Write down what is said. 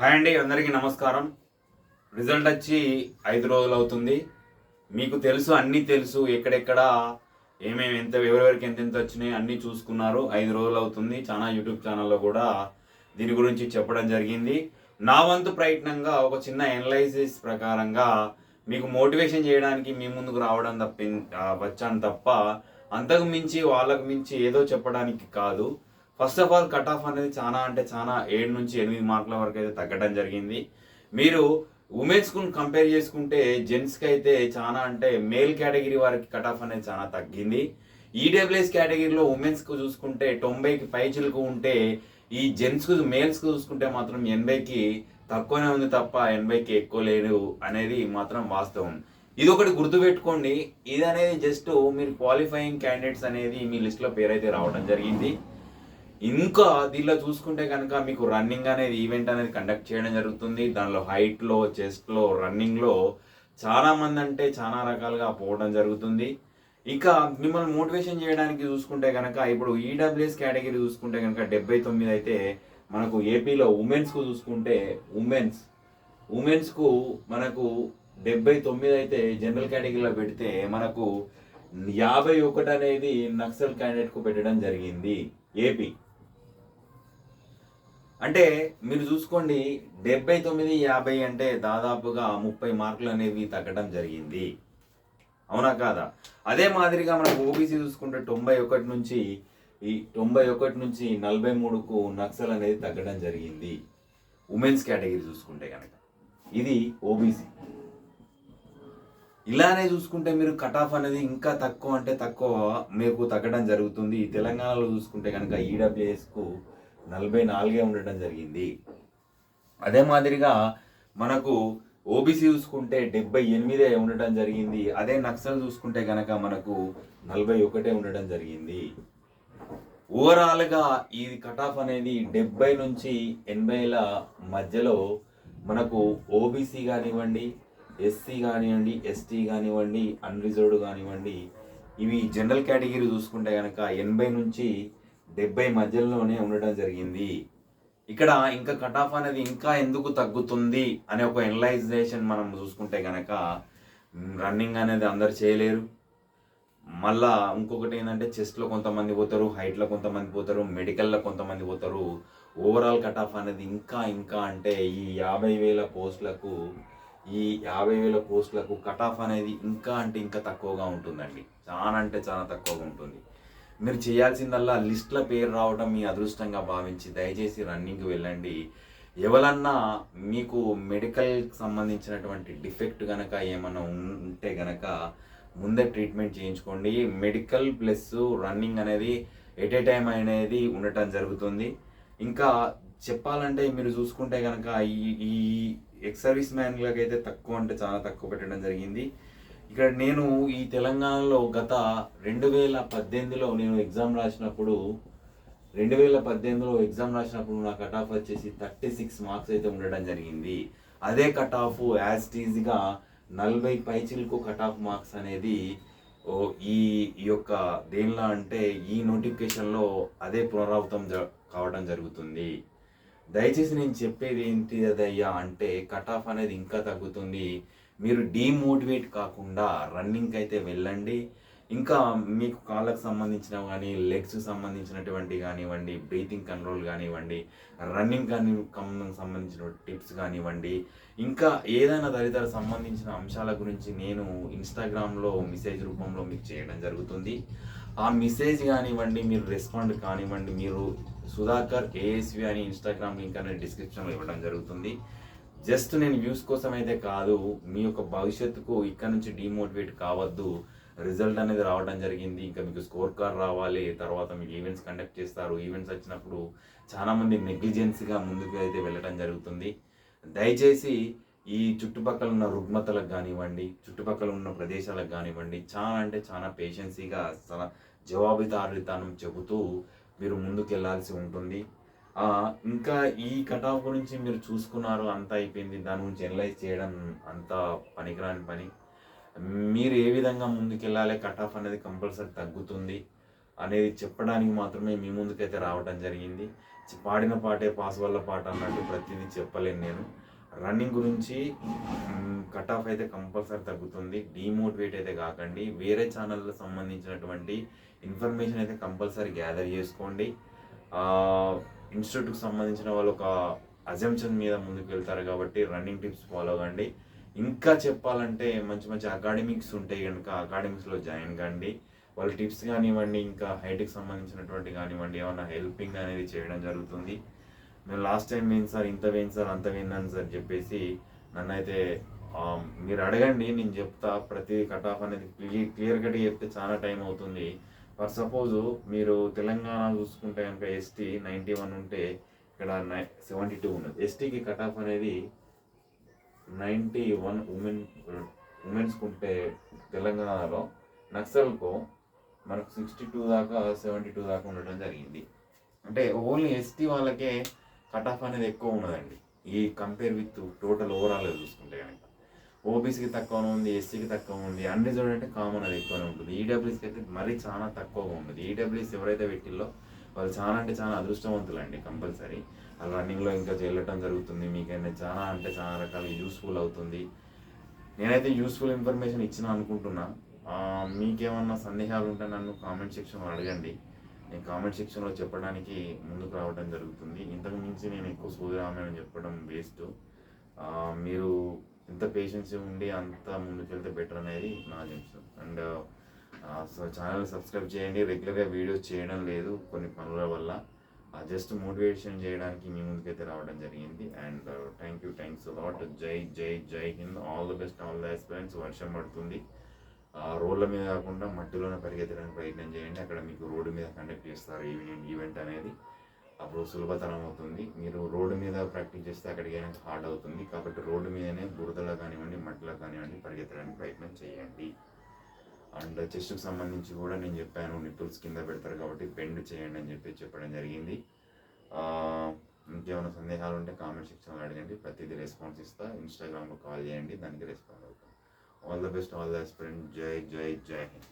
Hi అండి అందరికీ నమస్కారం. రిజల్ట్ వచ్చి ఐదు రోజులు అవుతుంది. మీకు తెలుసు అన్నీ తెలుసు ఎక్కడెక్కడ ఏమేమి ఎంత ఎవరెవరికి ఎంతెంత వచ్చినాయి అన్నీ చూసుకున్నారు. ఐదు రోజులు అవుతుంది. చాలా యూట్యూబ్ ఛానల్లో కూడా దీని గురించి చెప్పడం జరిగింది. నా వంతు ప్రయత్నంగా ఒక చిన్న ఎనలైసిస్ ప్రకారంగా మీకు మోటివేషన్ చేయడానికి మీ ముందుకు రావడం తప్ప వచ్చాను తప్ప అంతకు మించి వాళ్ళకు మించి ఏదో చెప్పడానికి కాదు. First of all cut off అనేది చాలా అంటే చాలా ఏడు నుంచి ఎనిమిది మార్కుల వరకు అయితే తగ్గడం జరిగింది. మీరు ఉమెన్స్కు కంపేర్ చేసుకుంటే జెంట్స్కి అయితే చాలా అంటే మేల్ కేటగిరీ వారికి కట్ ఆఫ్ అనేది చాలా తగ్గింది. ఈడబ్ల్యూఎస్ కేటగిరీలో ఉమెన్స్కు చూసుకుంటే తొంభైకి పైచిలకు ఉంటే ఈ జెంట్స్కు మేల్స్కు చూసుకుంటే మాత్రం ఎనభైకి తక్కువనే ఉంది తప్ప ఎనభైకి ఎక్కువ లేదు అనేది మాత్రం వాస్తవం. ఇది ఒకటి గుర్తుపెట్టుకోండి. ఇది అనేది జస్ట్ మీరు క్వాలిఫైయింగ్ క్యాండిడేట్స్ అనేది మీ లిస్ట్లో పేరైతే రావడం జరిగింది. ఇంకా దీనిలో చూసుకుంటే కనుక మీకు రన్నింగ్ అనేది ఈవెంట్ అనేది కండక్ట్ చేయడం జరుగుతుంది. దానిలో హైట్లో చెస్ట్లో రన్నింగ్లో చాలా మంది అంటే చాలా రకాలుగా పోవడం జరుగుతుంది. ఇంకా మిమ్మల్ని మోటివేషన్ చేయడానికి చూసుకుంటే కనుక ఇప్పుడు ఈడబ్ల్యూఎస్ కేటగిరీ చూసుకుంటే కనుక డెబ్బై తొమ్మిది అయితే మనకు ఏపీలో ఉమెన్స్కు చూసుకుంటే ఉమెన్స్ ఉమెన్స్కు మనకు డెబ్బై తొమ్మిది అయితే జనరల్ కేటగిరీలో పెడితే మనకు యాభై ఒకటి అనేది నక్సల్ క్యాండిడేట్కు పెట్టడం జరిగింది ఏపీ అంటే మీరు చూసుకోండి డెబ్బై తొమ్మిది యాభై అంటే దాదాపుగా ముప్పై మార్కులు అనేవి తగ్గడం జరిగింది. అవునా కాదా? అదే మాదిరిగా మనకు ఓబీసీ చూసుకుంటే తొంభై ఒకటి నుంచి ఈ తొంభై ఒకటి నుంచి నలభై మూడుకు నక్సల్ అనేది తగ్గడం జరిగింది. ఉమెన్స్ కేటగిరీ చూసుకుంటే కనుక. ఇది ఓబీసీ. ఇలానే చూసుకుంటే మీరు కట్ ఆఫ్ అనేది ఇంకా తక్కువ అంటే తక్కువ మీకు తగ్గడం జరుగుతుంది. తెలంగాణలో చూసుకుంటే కనుక ఈడబ్ల్యూఎస్కు నలభై నాలుగే ఉండటం జరిగింది. అదే మాదిరిగా మనకు ఓబీసీ చూసుకుంటే డెబ్బై ఎనిమిదే ఉండటం జరిగింది. అదే నక్సల్ చూసుకుంటే కనుక మనకు నలభై ఒకటే ఉండటం జరిగింది. ఓవరాల్గా ఈ కట్ ఆఫ్ అనేది డెబ్బై నుంచి ఎనభైల మధ్యలో మనకు ఓబీసీ కానివ్వండి ఎస్సీ కానివ్వండి ఎస్టీ కానివ్వండి అన్రిజర్వ్డ్ కానివ్వండి ఇవి జనరల్ కేటగిరీ చూసుకుంటే కనుక ఎనభై నుంచి డెబ్బై మధ్యలోనే ఉండటం జరిగింది. ఇక్కడ ఇంకా కట్ ఆఫ్ అనేది ఇంకా ఎందుకు తగ్గుతుంది అనే ఒక ఎనలైజేషన్ మనం చూసుకుంటే కనుక రన్నింగ్ అనేది అందరు చేయలేరు. మళ్ళా ఇంకొకటి ఏంటంటే చెస్ట్లో కొంతమంది పోతారు హైట్లో కొంతమంది పోతారు మెడికల్లో కొంతమంది పోతారు. ఓవరాల్ కట్ ఆఫ్ అనేది ఇంకా ఇంకా అంటే ఈ యాభై వేల పోస్టులకు ఈ యాభై వేల పోస్టులకు కట్ ఆఫ్ అనేది ఇంకా అంటే ఇంకా తక్కువగా ఉంటుందండి. చాలా అంటే చాలా తక్కువగా ఉంటుంది. మీరు చేయాల్సిందల్లా లిస్ట్లో పేరు రావడం మీ అదృష్టంగా భావించి దయచేసి రన్నింగ్కి వెళ్ళండి. ఎవరన్నా మీకు మెడికల్కి సంబంధించినటువంటి డిఫెక్ట్ కనుక ఏమైనా ఉంటే గనక ముందే ట్రీట్మెంట్ చేయించుకోండి. మెడికల్ ప్లస్ రన్నింగ్ అనేది ఎట్ ఏ టైం అనేది ఉండటం జరుగుతుంది. ఇంకా చెప్పాలంటే మీరు చూసుకుంటే కనుక ఈ ఈ ఎక్స్ సర్వీస్ మ్యాన్లకైతే తక్కువ అంటే చాలా తక్కువ పెట్టడం జరిగింది. ఇక్కడ నేను ఈ తెలంగాణలో గత రెండు వేల పద్దెనిమిదిలో నేను ఎగ్జామ్ రాసినప్పుడు రెండు వేల పద్దెనిమిదిలో ఎగ్జామ్ రాసినప్పుడు నా కట్ ఆఫ్ వచ్చేసి థర్టీ సిక్స్ మార్క్స్ అయితే ఉండడం జరిగింది. అదే కట్ ఆఫ్ యాజ్ టీజ్గా నలభై పైచిలకు కట్ ఆఫ్ మార్క్స్ అనేది ఓ ఈ ఈ యొక్క దేనిలో అంటే ఈ నోటిఫికేషన్లో అదే పునరావృతం జ- కావడం జరుగుతుంది. దయచేసి నేను చెప్పేది ఏంటి అదయ్యా అంటే కట్ ఆఫ్ అనేది ఇంకా తగ్గుతుంది. మీరు డీమోటివేట్ కాకుండా రన్నింగ్కి అయితే వెళ్ళండి. ఇంకా మీకు కాళ్ళకు సంబంధించిన కానీ లెగ్స్ సంబంధించినటువంటి కానివ్వండి బ్రీతింగ్ కంట్రోల్ కానివ్వండి రన్నింగ్ కానీ సంబంధించిన టిప్స్ కానివ్వండి. ఇంకా ఏదైనా తదితర సంబంధించిన అంశాల గురించి నేను ఇన్స్టాగ్రామ్లో మెసేజ్ రూపంలో మీకు చేయడం జరుగుతుంది. ఆ మెసేజ్ కానివ్వండి మీరు రెస్పాండ్ కానివ్వండి మీరు సుధాకర్ ఏఎస్వి అని ఇన్స్టాగ్రామ్ లింక్ అనేది డిస్క్రిప్షన్లో ఇవ్వడం జరుగుతుంది. జస్ట్ నేను వ్యూస్ కోసం అయితే కాదు మీ యొక్క భవిష్యత్తుకు ఇక్కడ నుంచి డిమోటివేట్ కావద్దు. రిజల్ట్ అనేది రావడం జరిగింది ఇంకా మీకు స్కోర్ కార్డ్ రావాలి తర్వాత మీకు ఈవెంట్స్ కండక్ట్ చేస్తారు. ఈవెంట్స్ వచ్చినప్పుడు చాలామంది నెగ్లిజెన్స్గా ముందుకు అయితే వెళ్ళడం జరుగుతుంది. దయచేసి ఈ చుట్టుపక్కల ఉన్న రుగ్మతలకు కానివ్వండి చుట్టుపక్కల ఉన్న ప్రదేశాలకు కానివ్వండి చాలా అంటే చాలా పేషెన్సీగా చాలా జవాబుదారీతనం చెబుతూ మీరు ముందుకు వెళ్ళాల్సి ఉంటుంది. ఇంకా ఈ కట్ ఆఫ్ గురించి మీరు చూసుకున్నారు అంతా అయిపోయింది. దాని గురించి ఎనలైజ్ చేయడం అంత పనికిరాని పని. మీరు ఏ విధంగా ముందుకెళ్ళాలి? కట్ ఆఫ్ అనేది కంపల్సరీ తగ్గుతుంది అనేది చెప్పడానికి మాత్రమే మీ ముందుకైతే రావడం జరిగింది. పాడిన పాటే పాస్ వల్ల పాట అన్నట్టు ప్రతిదీ చెప్పలేను నేను. రన్నింగ్ గురించి కట్ ఆఫ్ అయితే కంపల్సరీ తగ్గుతుంది. డిమోటివేట్ అయితే కాకండి. వేరే ఛానళ్ళకు సంబంధించినటువంటి ఇన్ఫర్మేషన్ అయితే కంపల్సరీ గ్యాదర్ చేసుకోండి. ఇన్స్టిట్యూట్కి సంబంధించిన వాళ్ళు ఒక అజంప్షన్ మీద ముందుకు వెళ్తారు కాబట్టి రన్నింగ్ టిప్స్ ఫాలో అవ్వండి ఇంకా చెప్పాలంటే మంచి మంచి అకాడమిక్స్ ఉంటాయి కనుక అకాడమిక్స్లో జాయిన్ కండి. వాళ్ళ టిప్స్ కానివ్వండి ఇంకా హైట్కి సంబంధించినటువంటి కానివ్వండి ఏమన్నా హెల్పింగ్ అనేది చేయడం జరుగుతుంది. మేము లాస్ట్ టైం వేయండి సార్ ఇంత వేయండి సార్ అంత వేయండి సార్ చెప్పేసి నన్ను అయితే మీరు అడగండి నేను చెప్తా. ప్రతి కట్ ఆఫ్ అనేది క్లియర్ క్లియర్ కట్గా చెప్తే చాలా టైం అవుతుంది. ఫర్ సపోజ్ మీరు తెలంగాణ చూసుకుంటే కనుక ఎస్టీ నైంటీ వన్ ఉంటే ఇక్కడ నై సెవెంటీ టూ ఉన్నది ఎస్టీకి కట్ ఆఫ్ అనేది నైంటీ వన్ ఉమెన్ ఉమెన్స్కి ఉంటే తెలంగాణలో. నక్సల్కు మనకు సిక్స్టీ టూ దాకా సెవెంటీ టూ దాకా ఉండడం జరిగింది. అంటే ఓన్లీ ఎస్టీ వాళ్ళకే కట్ ఆఫ్ అనేది ఎక్కువ ఉన్నదండి. ఈ కంపేర్ విత్ టోటల్ ఓవరాల్ చూసుకుంటే కనుక. ఓబీసీకి తక్కువ ఉంది ఎస్సీకి తక్కువ ఉంది అన్ని అంటే కామన్ అది ఎక్కువనే ఉంటుంది. ఈడబ్ల్యూసీకి అయితే మరీ చాలా తక్కువగా ఉంటుంది ఈడబ్ల్యూస్ ఎవరైతే పెట్టిల్లో వాళ్ళు చాలా అంటే చాలా అదృష్టవంతులు అండి కంపల్సరీ. ఆ రన్నింగ్లో ఇంకా చేయటం జరుగుతుంది మీకైనా చాలా అంటే చాలా రకాల యూస్ఫుల్ అవుతుంది. నేనైతే యూస్ఫుల్ ఇన్ఫర్మేషన్ ఇచ్చిన అనుకుంటున్నా. మీకేమన్నా సందేహాలు ఉంటే నన్ను కామెంట్ సెక్షన్లో అడగండి. నేను కామెంట్ సెక్షన్లో చెప్పడానికి ముందుకు రావడం జరుగుతుంది. ఇంతకు మించి నేను ఎక్కువ సూర్యరామాయణం చెప్పడం వేస్ట్ మీరు ఎంత పేషెన్స్ ఉండి అంత ముందుకెళ్తే బెటర్ అనేది నా అభిప్రాయం అండ్ సో ఛానల్ సబ్స్క్రైబ్ చేయండి. రెగ్యులర్గా వీడియోస్ చేయడం లేదు కొన్ని పనుల వల్ల. జస్ట్ మోటివేషన్ చేయడానికి మీ ముందుకైతే రావడం జరిగింది. And thank you thanks lot జై జై జై Hind. All the best all the experience వర్షం పడుతుంది. ఆ, రోడ్ల మీద కాకుండా మట్టిలోనే పరిగెత్తడానికి ప్రయత్నం చేయండి. అక్కడ మీకు రోడ్డు మీద కండక్ట్ చేస్తారు ఈవెంట్ ఈవెంట్ అనేది. అప్పుడు సులభతరం అవుతుంది. మీరు రోడ్డు మీద ప్రాక్టీస్ చేస్తే అక్కడికి హార్డ్ అవుతుంది. కాబట్టి రోడ్డు మీదనే బురదలో కానివ్వండి మట్టిలో కానివ్వండి పరిగెత్తడానికి ప్రయత్నం చేయండి. అండ్ చెస్ట్కి సంబంధించి కూడా నేను చెప్పాను నిప్పుల్స్ కింద పెడతారు కాబట్టి బెండ్ చేయండి అని చెప్పి చెప్పడం జరిగింది. ఇంకేమైనా సందేహాలు ఉంటే కామెంట్ సెక్షన్లో అడగండి. ప్రతిదీ రెస్పాన్స్ ఇస్తా. ఇన్స్టాగ్రామ్లో కాల్ చేయండి. దానికి రెస్పాన్స్ అవుతాం. All the best all the spread జై జై జై హింద్.